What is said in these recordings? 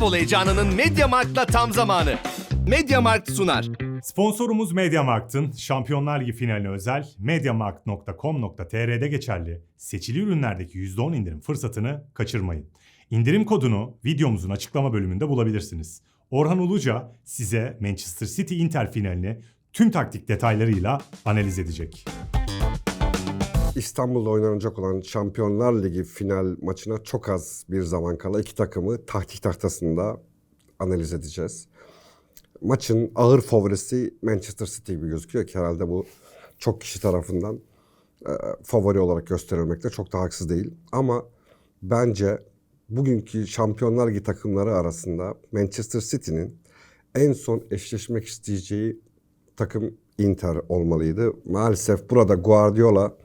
Futbol heyecanının Mediamarkt'la tam zamanı. Mediamarkt sunar. Sponsorumuz Mediamarkt'ın Şampiyonlar Ligi finaline özel mediamarkt.com.tr'de geçerli seçili ürünlerdeki %10 indirim fırsatını kaçırmayın. İndirim kodunu videomuzun açıklama bölümünde bulabilirsiniz. Orhan Uluca size Manchester City Inter finalini tüm taktik detaylarıyla analiz edecek. İstanbul'da oynanacak olan Şampiyonlar Ligi final maçına çok az bir zaman kala iki takımı taktik tahtasında analiz edeceğiz. Maçın ağır favorisi Manchester City gibi gözüküyor ki herhalde bu çok kişi tarafından e, favori olarak gösterilmekte çok da haksız değil. Ama bence bugünkü Şampiyonlar Ligi takımları arasında Manchester City'nin en son eşleşmek isteyeceği takım Inter olmalıydı. Maalesef burada Guardiola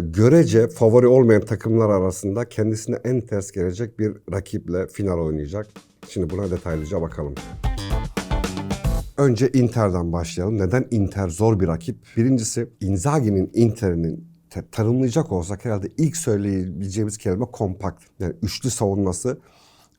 görece favori olmayan takımlar arasında kendisine en ters gelecek bir rakiple final oynayacak. Şimdi buna detaylıca bakalım. Önce Inter'den başlayalım. Neden Inter zor bir rakip? Birincisi Inzaghi'nin Inter'inin te- tanımlayacak olsak herhalde ilk söyleyebileceğimiz kelime kompakt. Yani üçlü savunması,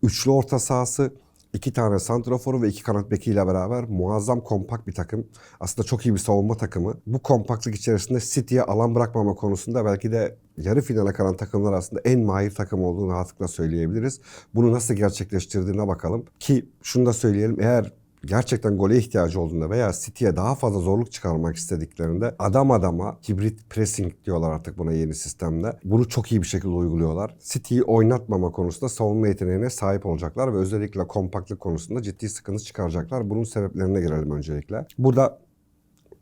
üçlü orta sahası, iki tane santraforu ve iki kanat bekiyle beraber muazzam kompakt bir takım. Aslında çok iyi bir savunma takımı. Bu kompaktlık içerisinde City'ye alan bırakmama konusunda belki de yarı finale kalan takımlar arasında en mahir takım olduğunu rahatlıkla söyleyebiliriz. Bunu nasıl gerçekleştirdiğine bakalım. Ki şunu da söyleyelim eğer gerçekten gole ihtiyacı olduğunda veya City'ye daha fazla zorluk çıkarmak istediklerinde adam adama hibrit pressing diyorlar artık buna yeni sistemde. Bunu çok iyi bir şekilde uyguluyorlar. City'yi oynatmama konusunda savunma yeteneğine sahip olacaklar ve özellikle kompaktlık konusunda ciddi sıkıntı çıkaracaklar. Bunun sebeplerine girelim öncelikle. Burada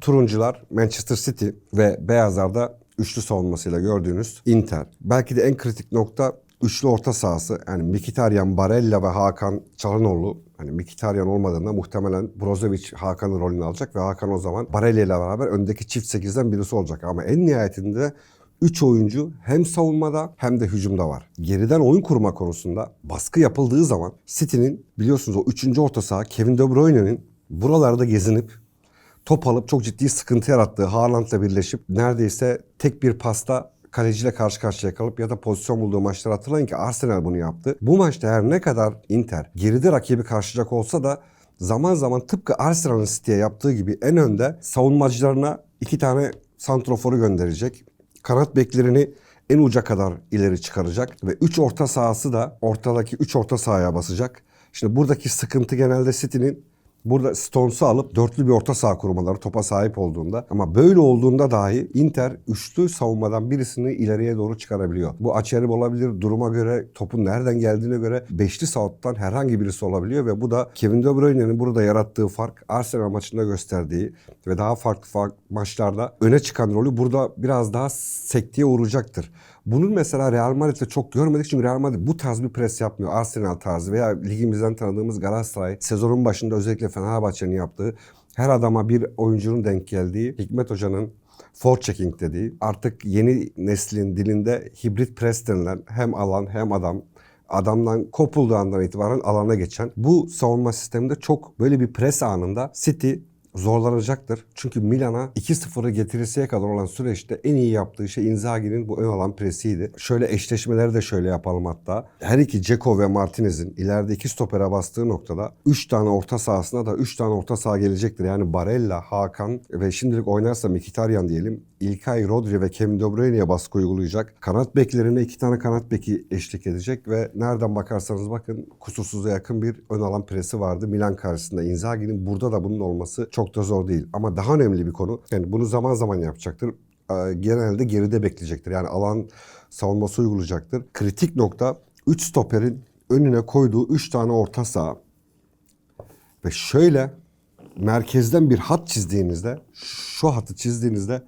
turuncular Manchester City ve beyazlarda üçlü savunmasıyla gördüğünüz Inter. Belki de en kritik nokta üçlü orta sahası. Yani Mkhitaryan, Barella ve Hakan Çalhanoğlu. Hani Mkhitaryan olmadığında muhtemelen Brozovic Hakan'ın rolünü alacak ve Hakan o zaman Barella ile beraber öndeki çift sekizden birisi olacak. Ama en nihayetinde 3 oyuncu hem savunmada hem de hücumda var. Geriden oyun kurma konusunda baskı yapıldığı zaman City'nin biliyorsunuz o 3. orta saha Kevin De Bruyne'nin buralarda gezinip top alıp çok ciddi sıkıntı yarattığı Haaland'la birleşip neredeyse tek bir pasta kaleciyle karşı karşıya kalıp ya da pozisyon bulduğu maçları hatırlayın ki Arsenal bunu yaptı. Bu maçta her ne kadar Inter geride rakibi karşılayacak olsa da zaman zaman tıpkı Arsenal'ın City'ye yaptığı gibi en önde savunmacılarına iki tane santroforu gönderecek. Kanat beklerini en uca kadar ileri çıkaracak ve 3 orta sahası da ortadaki 3 orta sahaya basacak. Şimdi buradaki sıkıntı genelde City'nin Burada Stones'u alıp dörtlü bir orta saha kurmaları topa sahip olduğunda ama böyle olduğunda dahi Inter üçlü savunmadan birisini ileriye doğru çıkarabiliyor. Bu açarım olabilir duruma göre topun nereden geldiğine göre beşli sağlıktan herhangi birisi olabiliyor ve bu da Kevin De Bruyne'nin burada yarattığı fark Arsenal maçında gösterdiği ve daha farklı farklı maçlarda öne çıkan rolü burada biraz daha sektiye uğrayacaktır. Bunun mesela Real Madrid'de çok görmedik çünkü Real Madrid bu tarz bir pres yapmıyor. Arsenal tarzı veya ligimizden tanıdığımız Galatasaray sezonun başında özellikle Fenerbahçe'nin yaptığı her adama bir oyuncunun denk geldiği Hikmet Hoca'nın forechecking dediği artık yeni neslin dilinde hibrit pres denilen hem alan hem adam adamdan kopulduğu andan itibaren alana geçen bu savunma sisteminde çok böyle bir pres anında City zorlanacaktır. Çünkü Milan'a 2-0'ı getirisiye kadar olan süreçte en iyi yaptığı şey Inzaghi'nin bu ön alan presiydi. Şöyle eşleşmeleri de şöyle yapalım hatta. Her iki Ceko ve Martinez'in ileride iki stopere bastığı noktada 3 tane orta sahasına da 3 tane orta saha gelecektir. Yani Barella, Hakan ve şimdilik oynarsa Mkhitaryan diyelim. İlkay, Rodri ve Kevin De Bruyne'ye baskı uygulayacak. Kanat beklerine iki tane kanat beki eşlik edecek ve nereden bakarsanız bakın kusursuza yakın bir ön alan presi vardı Milan karşısında. Inzaghi'nin burada da bunun olması çok da zor değil. Ama daha önemli bir konu. Yani bunu zaman zaman yapacaktır. Ee, Genelde geride bekleyecektir. Yani alan savunması uygulayacaktır. Kritik nokta 3 stoperin önüne koyduğu 3 tane orta saha. Ve şöyle merkezden bir hat çizdiğinizde, şu hatı çizdiğinizde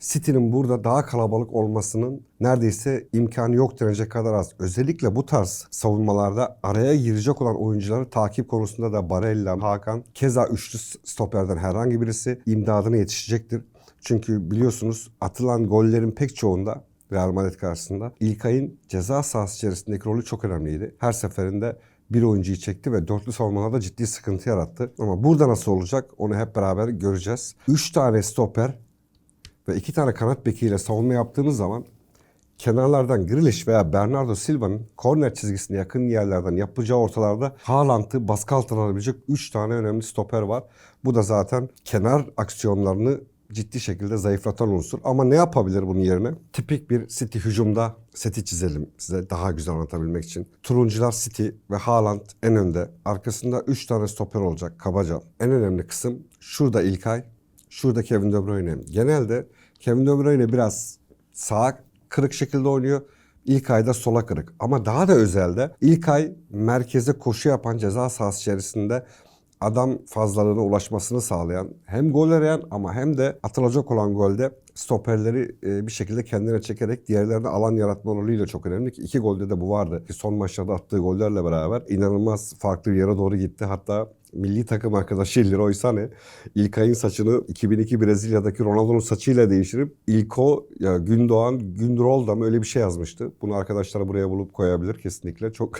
City'nin burada daha kalabalık olmasının neredeyse imkanı yok denecek kadar az. Özellikle bu tarz savunmalarda araya girecek olan oyuncuları takip konusunda da Barella, Hakan, keza üçlü stoperden herhangi birisi imdadına yetişecektir. Çünkü biliyorsunuz atılan gollerin pek çoğunda Real Madrid karşısında İlkay'ın ceza sahası içerisindeki rolü çok önemliydi. Her seferinde bir oyuncuyu çekti ve dörtlü savunmada ciddi sıkıntı yarattı. Ama burada nasıl olacak onu hep beraber göreceğiz. Üç tane stoper ve iki tane kanat bekiyle savunma yaptığınız zaman kenarlardan Grealish veya Bernardo Silva'nın korner çizgisine yakın yerlerden yapacağı ortalarda Haaland'ı baskı altına alabilecek 3 tane önemli stoper var. Bu da zaten kenar aksiyonlarını ciddi şekilde zayıflatan unsur. Ama ne yapabilir bunun yerine? Tipik bir City hücumda seti çizelim size daha güzel anlatabilmek için. Turuncular City ve Haaland en önde. Arkasında 3 tane stoper olacak kabaca. En önemli kısım şurada İlkay, şurada Kevin De Bruyne. Genelde Kevin De Bruyne biraz sağa kırık şekilde oynuyor. İlk ayda sola kırık. Ama daha da özelde ilk ay merkeze koşu yapan ceza sahası içerisinde adam fazlalığına ulaşmasını sağlayan hem gol arayan ama hem de atılacak olan golde stoperleri e, bir şekilde kendine çekerek diğerlerine alan yaratma rolüyle çok önemli ki iki golde de bu vardı. Son maçlarda attığı gollerle beraber inanılmaz farklı bir yere doğru gitti. Hatta milli takım arkadaşı Leroy Sané İlkay'ın saçını 2002 Brezilya'daki Ronaldo'nun saçıyla değiştirip İlko ya Gündoğan Gündrol da mı öyle bir şey yazmıştı. Bunu arkadaşlar buraya bulup koyabilir kesinlikle. Çok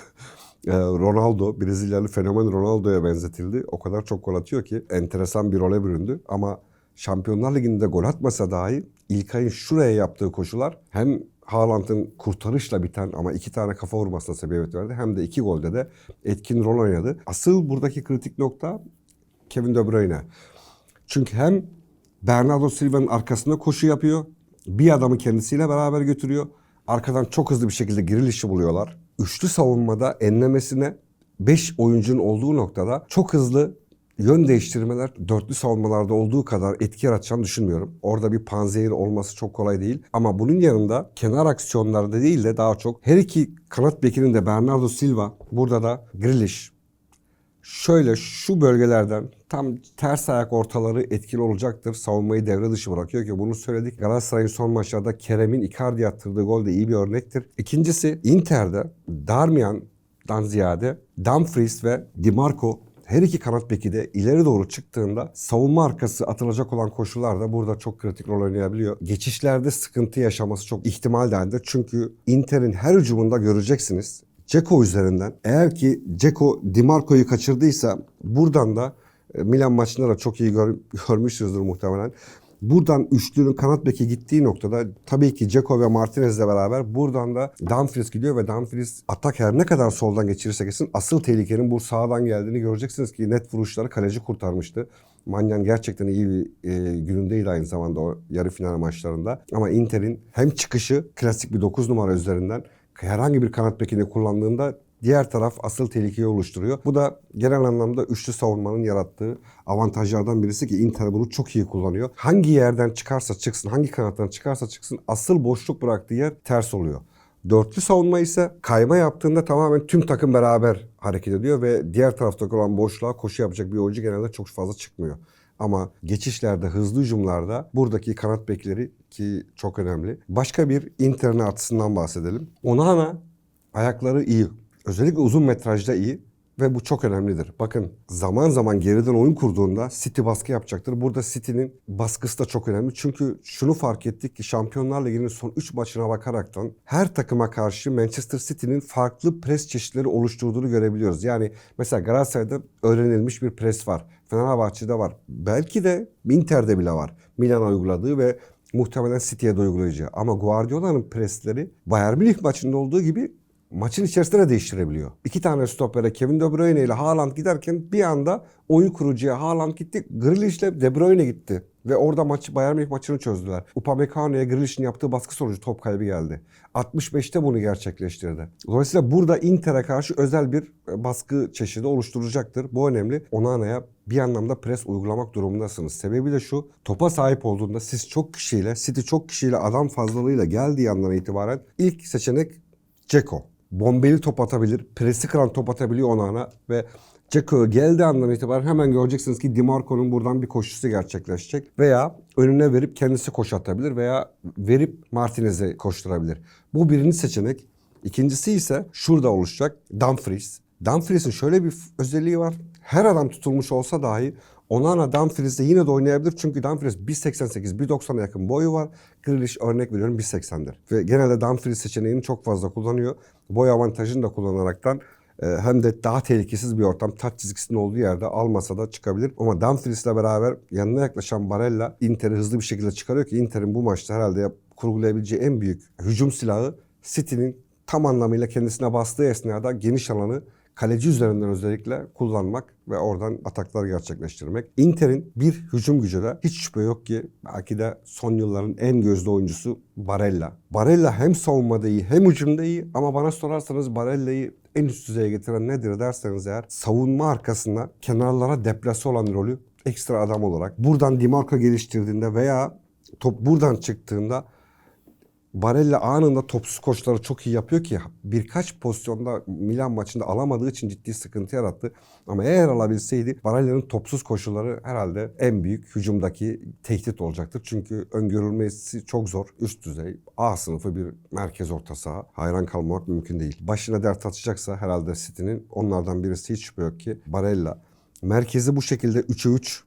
e, Ronaldo, Brezilyalı fenomen Ronaldo'ya benzetildi. O kadar çok gol atıyor ki enteresan bir role büründü. Ama Şampiyonlar Ligi'nde gol atmasa dahi İlkay'ın şuraya yaptığı koşular hem Haaland'ın kurtarışla biten ama iki tane kafa vurmasına sebebiyet verdi. Hem de iki golde de etkin rol oynadı. Asıl buradaki kritik nokta Kevin De Bruyne. Çünkü hem Bernardo Silva'nın arkasında koşu yapıyor. Bir adamı kendisiyle beraber götürüyor. Arkadan çok hızlı bir şekilde girilişi buluyorlar. Üçlü savunmada enlemesine 5 oyuncunun olduğu noktada çok hızlı yön değiştirmeler dörtlü savunmalarda olduğu kadar etki yaratacağını düşünmüyorum. Orada bir panzehir olması çok kolay değil. Ama bunun yanında kenar aksiyonlarda değil de daha çok her iki kanat bekinin de Bernardo Silva, burada da Grealish, şöyle şu bölgelerden tam ters ayak ortaları etkili olacaktır. Savunmayı devre dışı bırakıyor ki bunu söyledik. Galatasaray'ın son maçlarda Kerem'in Icardi attırdığı gol de iyi bir örnektir. İkincisi Inter'de Darmian'dan ziyade Dumfries ve Di Marco her iki kanat beki de ileri doğru çıktığında savunma arkası atılacak olan koşullar da burada çok kritik rol oynayabiliyor. Geçişlerde sıkıntı yaşaması çok ihtimal dahilinde. Çünkü Inter'in her hücumunda göreceksiniz. Ceko üzerinden eğer ki Ceko Di Marco'yu kaçırdıysa buradan da e, Milan maçında da çok iyi gör, görmüşsünüzdür muhtemelen. Buradan üçlünün kanat beki gittiği noktada tabii ki Ceko ve Martinez'le beraber buradan da Dumfries gidiyor ve Dumfries atak her ne kadar soldan geçirirse geçsin asıl tehlikenin bu sağdan geldiğini göreceksiniz ki net vuruşları kaleci kurtarmıştı. Manyan gerçekten iyi bir e, günündeydi aynı zamanda o yarı final maçlarında. Ama Inter'in hem çıkışı klasik bir 9 numara üzerinden herhangi bir kanat bekini kullandığında diğer taraf asıl tehlikeyi oluşturuyor. Bu da genel anlamda üçlü savunmanın yarattığı avantajlardan birisi ki Inter bunu çok iyi kullanıyor. Hangi yerden çıkarsa çıksın, hangi kanattan çıkarsa çıksın asıl boşluk bıraktığı yer ters oluyor. Dörtlü savunma ise kayma yaptığında tamamen tüm takım beraber hareket ediyor ve diğer taraftaki olan boşluğa koşu yapacak bir oyuncu genelde çok fazla çıkmıyor. Ama geçişlerde, hızlı hücumlarda buradaki kanat bekleri ki çok önemli. Başka bir Inter'in artısından bahsedelim. Onana ayakları iyi. Özellikle uzun metrajda iyi ve bu çok önemlidir. Bakın zaman zaman geriden oyun kurduğunda City baskı yapacaktır. Burada City'nin baskısı da çok önemli. Çünkü şunu fark ettik ki Şampiyonlar Ligi'nin son 3 maçına bakaraktan her takıma karşı Manchester City'nin farklı pres çeşitleri oluşturduğunu görebiliyoruz. Yani mesela Galatasaray'da öğrenilmiş bir pres var. Fenerbahçe'de var. Belki de Inter'de bile var. Milan'a uyguladığı ve muhtemelen City'ye de uygulayacağı. Ama Guardiola'nın presleri Bayern Münih maçında olduğu gibi maçın içerisinde de değiştirebiliyor. İki tane stopere Kevin De Bruyne ile Haaland giderken bir anda oyun kurucuya Haaland gitti. Grealish ile De Bruyne gitti. Ve orada maçı Bayern Münih maçını çözdüler. Upamecano'ya Grealish'in yaptığı baskı sonucu top kaybı geldi. 65'te bunu gerçekleştirdi. Dolayısıyla burada Inter'e karşı özel bir e, baskı çeşidi oluşturacaktır. Bu önemli. Onana'ya bir anlamda pres uygulamak durumundasınız. Sebebi de şu. Topa sahip olduğunda siz çok kişiyle, City çok kişiyle adam fazlalığıyla geldiği andan itibaren ilk seçenek Ceko. Bombeli top atabilir, presi kıran top atabiliyor Onana ve Ceko geldiği andan itibaren hemen göreceksiniz ki Dimarco'nun buradan bir koşusu gerçekleşecek. Veya önüne verip kendisi koşu atabilir veya verip Martinez'e koşturabilir. Bu birinci seçenek. İkincisi ise şurada oluşacak Dumfries. Dumfries'in şöyle bir özelliği var. Her adam tutulmuş olsa dahi Onana Dumfries'de yine de oynayabilir. Çünkü Dumfries 1.88, 1.90'a yakın boyu var. Grealish örnek veriyorum 1.80'dir. Ve genelde Dumfries seçeneğini çok fazla kullanıyor. Boy avantajını da kullanaraktan e, hem de daha tehlikesiz bir ortam. Taç çizgisinin olduğu yerde almasa da çıkabilir. Ama Dumfries'le beraber yanına yaklaşan Barella Inter'i hızlı bir şekilde çıkarıyor ki Inter'in bu maçta herhalde kurgulayabileceği en büyük hücum silahı City'nin tam anlamıyla kendisine bastığı esnada geniş alanı kaleci üzerinden özellikle kullanmak ve oradan ataklar gerçekleştirmek. Inter'in bir hücum gücü de hiç şüphe yok ki belki de son yılların en gözde oyuncusu Barella. Barella hem savunmada iyi hem hücumda iyi ama bana sorarsanız Barella'yı en üst düzeye getiren nedir derseniz eğer savunma arkasında kenarlara deplase olan rolü ekstra adam olarak buradan Dimarco geliştirdiğinde veya top buradan çıktığında Barella anında topsuz koşuları çok iyi yapıyor ki birkaç pozisyonda Milan maçında alamadığı için ciddi sıkıntı yarattı. Ama eğer alabilseydi Barella'nın topsuz koşuları herhalde en büyük hücumdaki tehdit olacaktır. Çünkü öngörülmesi çok zor. Üst düzey A sınıfı bir merkez orta saha. Hayran kalmamak mümkün değil. Başına dert atacaksa herhalde City'nin onlardan birisi hiç şüphe yok ki Barella. Merkezi bu şekilde 3'e 3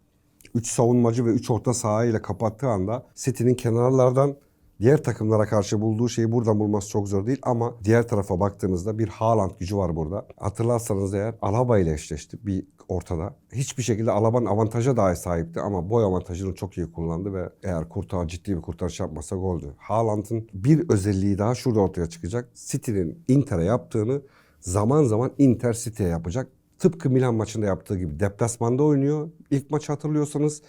3 savunmacı ve 3 orta saha ile kapattığı anda City'nin kenarlardan diğer takımlara karşı bulduğu şeyi buradan bulması çok zor değil ama diğer tarafa baktığınızda bir Haaland gücü var burada. Hatırlarsanız eğer Alaba ile eşleşti bir ortada. Hiçbir şekilde Alaba'nın avantaja dahi sahipti ama boy avantajını çok iyi kullandı ve eğer kurtar ciddi bir kurtarış yapmasa goldü. Haaland'ın bir özelliği daha şurada ortaya çıkacak. City'nin Inter'e yaptığını zaman zaman Inter City'ye yapacak. Tıpkı Milan maçında yaptığı gibi deplasmanda oynuyor. İlk maçı hatırlıyorsanız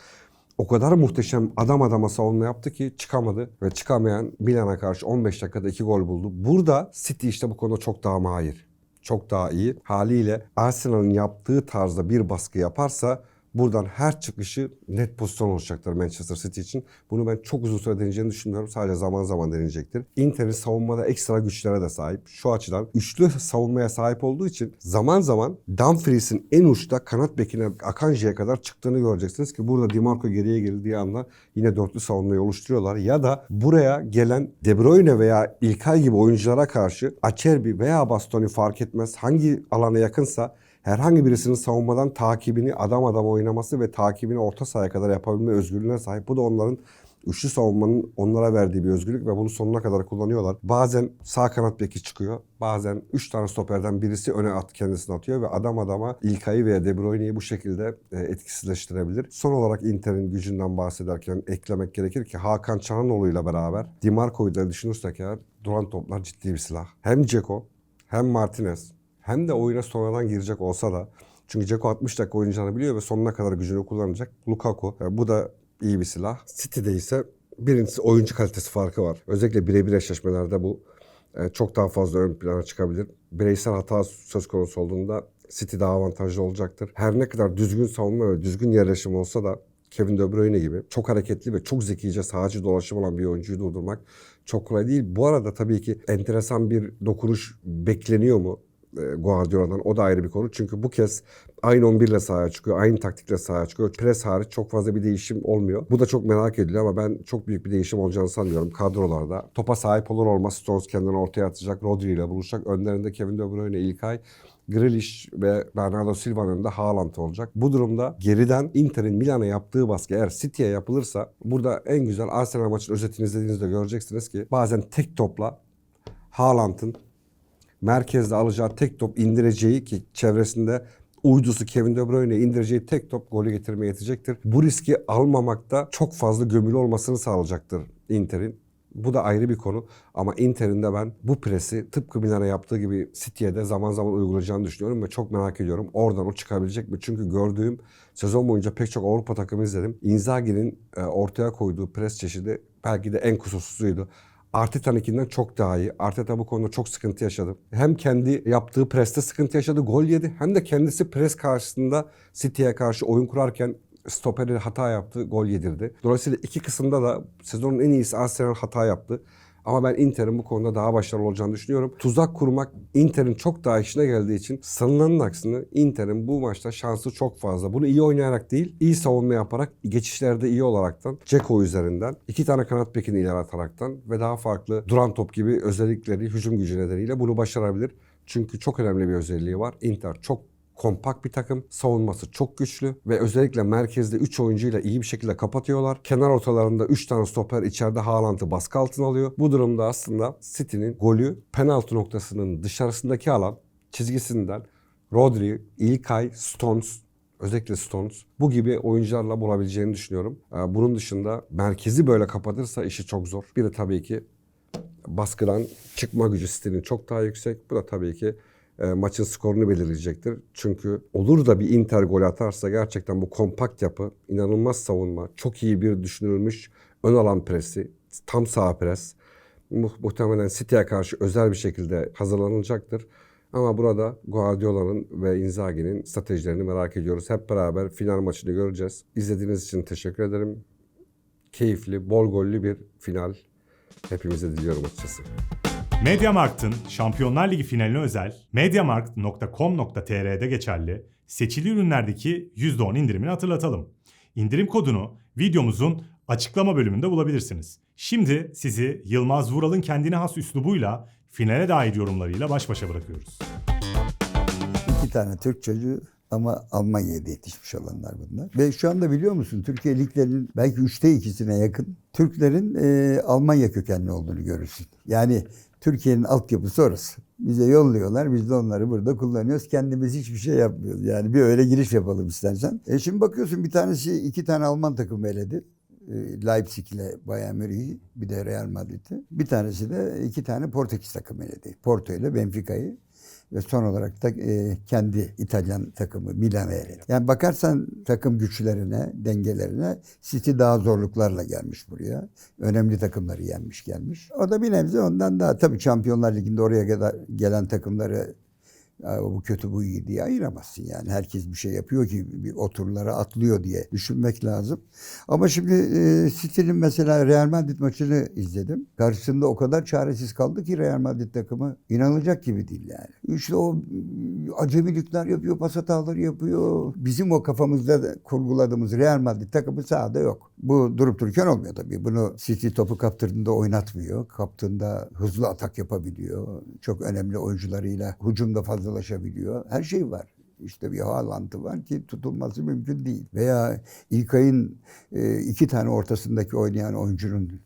o kadar muhteşem adam adama savunma yaptı ki çıkamadı. Ve çıkamayan Milan'a karşı 15 dakikada 2 gol buldu. Burada City işte bu konuda çok daha mahir. Çok daha iyi. Haliyle Arsenal'ın yaptığı tarzda bir baskı yaparsa buradan her çıkışı net pozisyon olacaktır Manchester City için. Bunu ben çok uzun süre deneyeceğini düşünmüyorum. Sadece zaman zaman deneyecektir. Inter'in savunmada ekstra güçlere de sahip. Şu açıdan üçlü savunmaya sahip olduğu için zaman zaman Dumfries'in en uçta kanat bekine Akanji'ye kadar çıktığını göreceksiniz ki burada Dimarco geriye geldiği anda yine dörtlü savunmayı oluşturuyorlar. Ya da buraya gelen De Bruyne veya İlkay gibi oyunculara karşı Acerbi veya Bastoni fark etmez hangi alana yakınsa herhangi birisinin savunmadan takibini adam adam oynaması ve takibini orta sahaya kadar yapabilme özgürlüğüne sahip. Bu da onların üçlü savunmanın onlara verdiği bir özgürlük ve bunu sonuna kadar kullanıyorlar. Bazen sağ kanat beki çıkıyor. Bazen 3 tane stoperden birisi öne at kendisini atıyor ve adam adama İlkay'ı veya De Bruyne'yi bu şekilde e, etkisizleştirebilir. Son olarak Inter'in gücünden bahsederken eklemek gerekir ki Hakan Çalhanoğlu ile beraber Dimarco'yu da düşünürsek eğer duran toplar ciddi bir silah. Hem Ceko hem Martinez hem de oyuna sonradan girecek olsa da çünkü Ceko 60 dakika oynayacağını biliyor ve sonuna kadar gücünü kullanacak. Lukaku bu da iyi bir silah. City'de ise birincisi oyuncu kalitesi farkı var. Özellikle birebir eşleşmelerde bu e, çok daha fazla ön plana çıkabilir. Bireysel hata söz konusu olduğunda City daha avantajlı olacaktır. Her ne kadar düzgün savunma ve düzgün yerleşim olsa da Kevin De Bruyne gibi çok hareketli ve çok zekice sahacı dolaşım olan bir oyuncuyu durdurmak çok kolay değil. Bu arada tabii ki enteresan bir dokunuş bekleniyor mu? E, Guardiola'dan o da ayrı bir konu. Çünkü bu kez aynı 11 ile sahaya çıkıyor. Aynı taktikle sahaya çıkıyor. Pres hariç çok fazla bir değişim olmuyor. Bu da çok merak ediliyor ama ben çok büyük bir değişim olacağını sanmıyorum kadrolarda. Topa sahip olur olmaz Stones kendini ortaya atacak. Rodri ile buluşacak. Önlerinde Kevin De Bruyne, İlkay. Grealish ve Bernardo Silva'nın da Haaland olacak. Bu durumda geriden Inter'in Milan'a yaptığı baskı eğer City'ye yapılırsa burada en güzel Arsenal maçının özetini izlediğinizde göreceksiniz ki bazen tek topla Haaland'ın merkezde alacağı tek top indireceği ki çevresinde uydusu Kevin De Bruyne indireceği tek top golü getirmeye yetecektir. Bu riski almamakta çok fazla gömülü olmasını sağlayacaktır Inter'in. Bu da ayrı bir konu ama Inter'in de ben bu presi tıpkı Milan'a yaptığı gibi City'ye de zaman zaman uygulayacağını düşünüyorum ve çok merak ediyorum. Oradan o çıkabilecek mi? Çünkü gördüğüm sezon boyunca pek çok Avrupa takımı izledim. Inzaghi'nin e, ortaya koyduğu pres çeşidi belki de en kusursuzuydu. Arteta'nınkinden çok daha iyi. Arteta bu konuda çok sıkıntı yaşadı. Hem kendi yaptığı preste sıkıntı yaşadı, gol yedi. Hem de kendisi pres karşısında City'ye karşı oyun kurarken stoperi hata yaptı, gol yedirdi. Dolayısıyla iki kısımda da sezonun en iyisi Arsenal hata yaptı. Ama ben Inter'in bu konuda daha başarılı olacağını düşünüyorum. Tuzak kurmak Inter'in çok daha işine geldiği için sanılanın aksine Inter'in bu maçta şansı çok fazla. Bunu iyi oynayarak değil, iyi savunma yaparak, geçişlerde iyi olaraktan, Ceko üzerinden, iki tane kanat bekini ileri ataraktan ve daha farklı duran top gibi özellikleri, hücum gücü nedeniyle bunu başarabilir. Çünkü çok önemli bir özelliği var. Inter çok kompakt bir takım. Savunması çok güçlü ve özellikle merkezde 3 oyuncuyla iyi bir şekilde kapatıyorlar. Kenar ortalarında 3 tane stoper içeride Haaland'ı baskı altına alıyor. Bu durumda aslında City'nin golü penaltı noktasının dışarısındaki alan çizgisinden Rodri, İlkay, Stones özellikle Stones bu gibi oyuncularla bulabileceğini düşünüyorum. Ee, Bunun dışında merkezi böyle kapatırsa işi çok zor. Bir de tabii ki baskıdan çıkma gücü City'nin çok daha yüksek. Bu da tabii ki maçın skorunu belirleyecektir. Çünkü olur da bir Inter gol atarsa gerçekten bu kompakt yapı, inanılmaz savunma, çok iyi bir düşünülmüş ön alan presi, tam sağ pres mu- muhtemelen City'ye karşı özel bir şekilde hazırlanılacaktır. Ama burada Guardiola'nın ve Inzaghi'nin stratejilerini merak ediyoruz. Hep beraber final maçını göreceğiz. İzlediğiniz için teşekkür ederim. Keyifli, bol gollü bir final hepimize diliyorum açıkçası. Mediamarkt'ın Şampiyonlar Ligi finaline özel mediamarkt.com.tr'de geçerli seçili ürünlerdeki %10 indirimini hatırlatalım. İndirim kodunu videomuzun açıklama bölümünde bulabilirsiniz. Şimdi sizi Yılmaz Vural'ın kendine has üslubuyla finale dair yorumlarıyla baş başa bırakıyoruz. İki tane Türk çocuğu ama Almanya'da yetişmiş olanlar bunlar. Ve şu anda biliyor musun Türkiye liglerinin belki üçte ikisine yakın Türklerin e, Almanya kökenli olduğunu görürsün. Yani Türkiye'nin altyapısı orası. Bize yolluyorlar, biz de onları burada kullanıyoruz. Kendimiz hiçbir şey yapmıyoruz. Yani bir öyle giriş yapalım istersen. E şimdi bakıyorsun bir tanesi iki tane Alman takımı eledi. E, Leipzig ile Bayern Münih'i bir de Real Madrid'i. Bir tanesi de iki tane Portekiz takımı eledi. Porto ile Benfica'yı ve son olarak da e, kendi İtalyan takımı Milan'a eledi. Yani bakarsan takım güçlerine, dengelerine City daha zorluklarla gelmiş buraya. Önemli takımları yenmiş gelmiş. O da bir nebze ondan daha tabii Şampiyonlar Ligi'nde oraya kadar gelen takımları "Ya bu kötü bu iyi diye ayıramazsın yani. Herkes bir şey yapıyor ki bir oturlara atlıyor diye düşünmek lazım. Ama şimdi e, City'nin mesela Real Madrid maçını izledim. Karşısında o kadar çaresiz kaldı ki Real Madrid takımı inanılacak gibi değil yani. İşte o mm, acemilikler yapıyor, pas hataları yapıyor. Bizim o kafamızda da kurguladığımız Real Madrid takımı sahada yok. Bu durup dururken olmuyor tabii. Bunu City topu kaptırdığında oynatmıyor. Kaptığında hızlı atak yapabiliyor. Çok önemli oyuncularıyla hücumda fazlalaşabiliyor. Her şey var. İşte bir Haaland'ı var ki tutulması mümkün değil. Veya İlkay'ın e, iki tane ortasındaki oynayan oyuncunun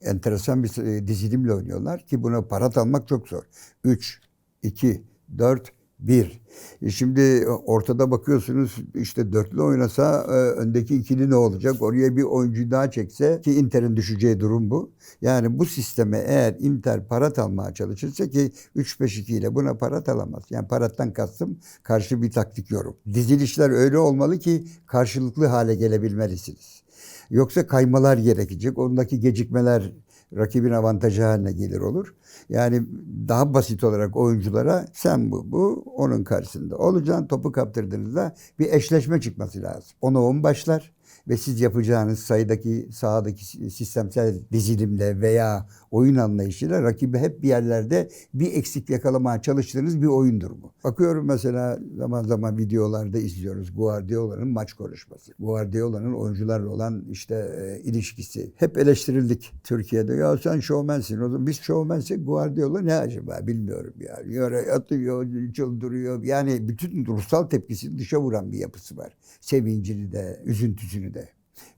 enteresan bir e, dizilimle oynuyorlar ki buna parat almak çok zor. 3, 2, 4, 1. E şimdi ortada bakıyorsunuz işte dörtlü oynasa e, öndeki ikili ne olacak? Oraya bir oyuncu daha çekse ki Inter'in düşeceği durum bu. Yani bu sisteme eğer Inter parat almaya çalışırsa ki 3-5-2 ile buna parat alamaz. Yani parattan kastım karşı bir taktik yorum. Dizilişler öyle olmalı ki karşılıklı hale gelebilmelisiniz. Yoksa kaymalar gerekecek. Ondaki gecikmeler rakibin avantajı haline gelir olur. Yani daha basit olarak oyunculara sen bu, bu onun karşısında olacaksın. Topu kaptırdığınızda bir eşleşme çıkması lazım. Ona on başlar ve siz yapacağınız sayıdaki sahadaki sistemsel dizilimle veya oyun anlayışıyla rakibi hep bir yerlerde bir eksik yakalamaya çalıştığınız bir oyundur bu. Bakıyorum mesela zaman zaman videolarda izliyoruz Guardiola'nın maç konuşması. Guardiola'nın oyuncularla olan işte e, ilişkisi. Hep eleştirildik Türkiye'de. Ya sen şovmensin. O zaman biz şovmensek Guardiola ne acaba bilmiyorum yani. Yere atıyor, çıldırıyor. Yani bütün ruhsal tepkisini dışa vuran bir yapısı var. Sevincini de, üzüntüsünü de.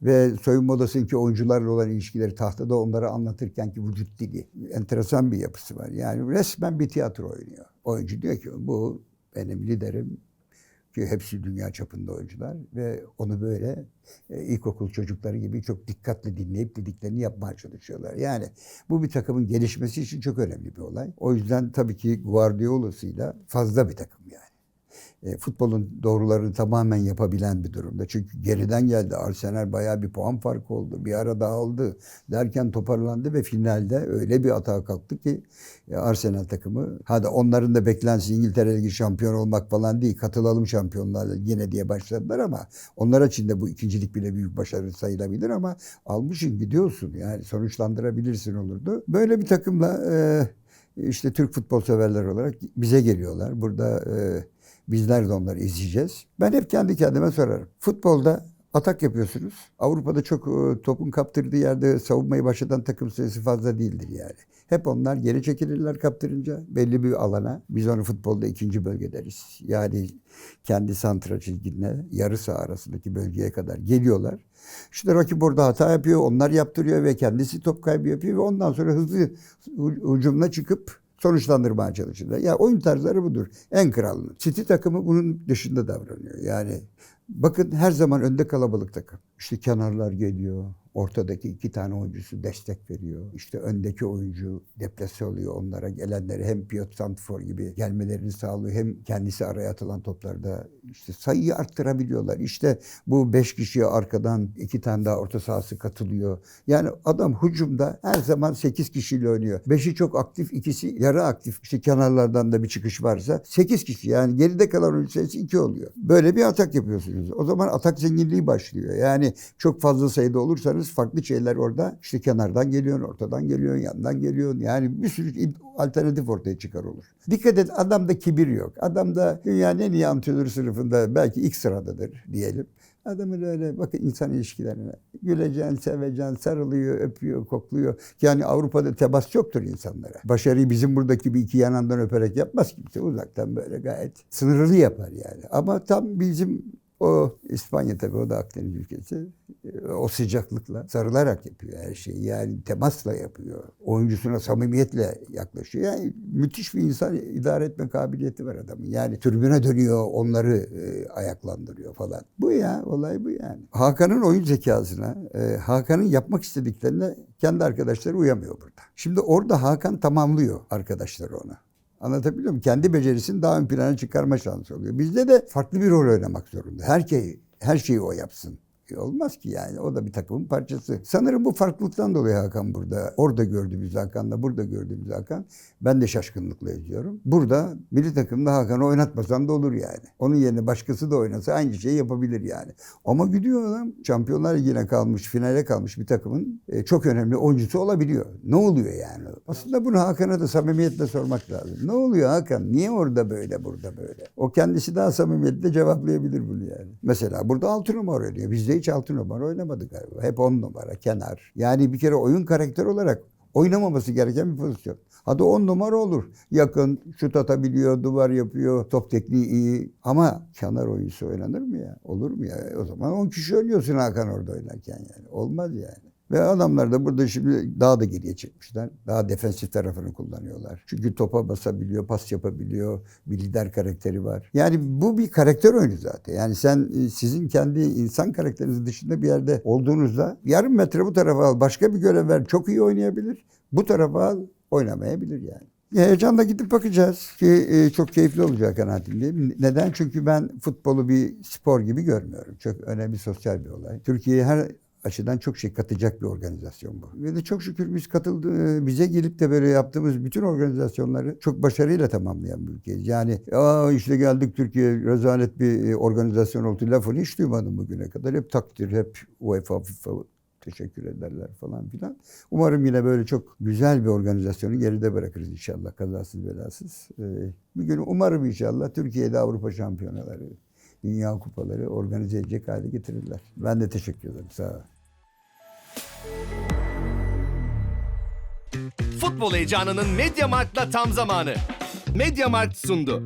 Ve soyunma odasındaki oyuncularla olan ilişkileri tahtada onları anlatırken ki vücut dili enteresan bir yapısı var. Yani resmen bir tiyatro oynuyor. Oyuncu diyor ki bu benim liderim ki hepsi dünya çapında oyuncular ve onu böyle e, ilkokul çocukları gibi çok dikkatli dinleyip dediklerini yapmaya çalışıyorlar. Yani bu bir takımın gelişmesi için çok önemli bir olay. O yüzden tabii ki Guardiola'sıyla fazla bir takım yani e, futbolun doğrularını tamamen yapabilen bir durumda. Çünkü geriden geldi. Arsenal bayağı bir puan farkı oldu. Bir ara dağıldı. Derken toparlandı ve finalde öyle bir atağa kalktı ki e, Arsenal takımı hadi onların da beklentisi İngiltere Ligi şampiyon olmak falan değil. Katılalım şampiyonlar yine diye başladılar ama onlar için de bu ikincilik bile büyük başarı sayılabilir ama almışın gidiyorsun. Yani sonuçlandırabilirsin olurdu. Böyle bir takımla e, işte Türk futbol severler olarak bize geliyorlar. Burada e, Bizler de onları izleyeceğiz. Ben hep kendi kendime sorarım. Futbolda atak yapıyorsunuz. Avrupa'da çok e, topun kaptırdığı yerde savunmayı başlatan takım sayısı fazla değildir yani. Hep onlar geri çekilirler kaptırınca belli bir alana. Biz onu futbolda ikinci bölge deriz. Yani kendi santra çizgine yarı saha arasındaki bölgeye kadar geliyorlar. İşte rakip orada hata yapıyor, onlar yaptırıyor ve kendisi top kaybı yapıyor ve ondan sonra hızlı hücumla çıkıp sonuçlandırmaya çalışırlar. Ya oyun tarzları budur. En kralının. City takımı bunun dışında davranıyor. Yani Bakın her zaman önde kalabalık takım. İşte kenarlar geliyor. Ortadaki iki tane oyuncusu destek veriyor. İşte öndeki oyuncu deplase oluyor onlara gelenleri hem Piotr Santfor gibi gelmelerini sağlıyor hem kendisi araya atılan toplarda işte sayıyı arttırabiliyorlar. İşte bu beş kişiye arkadan iki tane daha orta sahası katılıyor. Yani adam hücumda her zaman sekiz kişiyle oynuyor. Beşi çok aktif, ikisi yarı aktif. İşte kenarlardan da bir çıkış varsa sekiz kişi yani geride kalan oyuncu sayısı iki oluyor. Böyle bir atak yapıyorsunuz. O zaman atak zenginliği başlıyor. Yani çok fazla sayıda olursanız farklı şeyler orada işte kenardan geliyorsun, ortadan geliyorsun, yandan geliyorsun. Yani bir sürü alternatif ortaya çıkar olur. Dikkat et adamda kibir yok. Adamda dünyanın en iyi antrenör sınıfında belki ilk sıradadır diyelim. Adamın öyle bakın insan ilişkilerine. Güleceksin, seveceksin, sarılıyor, öpüyor, kokluyor. Yani Avrupa'da temas yoktur insanlara. Başarıyı bizim buradaki bir iki yanından öperek yapmaz kimse. Uzaktan böyle gayet sınırlı yapar yani. Ama tam bizim o İspanya tabii o da Akdeniz ülkesi. O sıcaklıkla sarılarak yapıyor her şeyi. Yani temasla yapıyor. Oyuncusuna samimiyetle yaklaşıyor. Yani müthiş bir insan idare etme kabiliyeti var adamın. Yani tribüne dönüyor, onları e, ayaklandırıyor falan. Bu ya, olay bu yani. Hakan'ın oyun zekasına, e, Hakan'ın yapmak istediklerine kendi arkadaşları uyamıyor burada. Şimdi orada Hakan tamamlıyor arkadaşları ona. Anlatabiliyor muyum? Kendi becerisini daha ön plana çıkarma şansı oluyor. Bizde de farklı bir rol oynamak zorunda. Her şeyi, her şeyi o yapsın. E olmaz ki yani. O da bir takımın parçası. Sanırım bu farklılıktan dolayı Hakan burada. Orada gördüğümüz Hakan'la burada gördüğümüz Hakan. Ben de şaşkınlıkla izliyorum. Burada milli takımda Hakan'ı oynatmasan da olur yani. Onun yerine başkası da oynasa aynı şeyi yapabilir yani. Ama gidiyor adam Şampiyonlar Ligi'ne kalmış, finale kalmış bir takımın e, çok önemli oyuncusu olabiliyor. Ne oluyor yani? Aslında bunu Hakan'a da samimiyetle sormak lazım. Ne oluyor Hakan? Niye orada böyle, burada böyle? O kendisi daha samimiyetle cevaplayabilir bunu yani. Mesela burada 6 numara oynuyor. Bizde hiç 6 numara oynamadı galiba. Hep 10 numara, kenar. Yani bir kere oyun karakter olarak oynamaması gereken bir pozisyon. Hadi 10 numara olur. Yakın, şut atabiliyor, duvar yapıyor, top tekniği iyi. Ama kenar oyuncusu oynanır mı ya? Olur mu ya? O zaman 10 kişi oynuyorsun Hakan orada oynarken yani. Olmaz yani. Ve adamlar da burada şimdi daha da geriye çekmişler. Daha defensif tarafını kullanıyorlar. Çünkü topa basabiliyor, pas yapabiliyor. Bir lider karakteri var. Yani bu bir karakter oyunu zaten. Yani sen e, sizin kendi insan karakteriniz dışında bir yerde olduğunuzda yarım metre bu tarafa al, başka bir görev ver. Çok iyi oynayabilir. Bu tarafa al, oynamayabilir yani. Heyecanla gidip bakacağız ki e, çok keyifli olacak kanaatindeyim. Neden? Çünkü ben futbolu bir spor gibi görmüyorum. Çok önemli sosyal bir olay. Türkiye'ye her açıdan çok şey katacak bir organizasyon bu. Ve de çok şükür biz katıldı bize gelip de böyle yaptığımız bütün organizasyonları çok başarıyla tamamlayan bir ülkeyiz. Yani Aa işte geldik Türkiye rezalet bir e, organizasyon oldu lafını hiç duymadım bugüne kadar. Hep takdir, hep UEFA, FIFA teşekkür ederler falan filan. Umarım yine böyle çok güzel bir organizasyonu geride bırakırız inşallah kazasız belasız. Ee, bir gün umarım inşallah Türkiye'de Avrupa şampiyonaları, dünya kupaları organize edecek hale getirirler. Ben de teşekkür ederim. Sağ olun. Futbol heyecanının Mediamarkt'la tam zamanı. Mediamarkt sundu.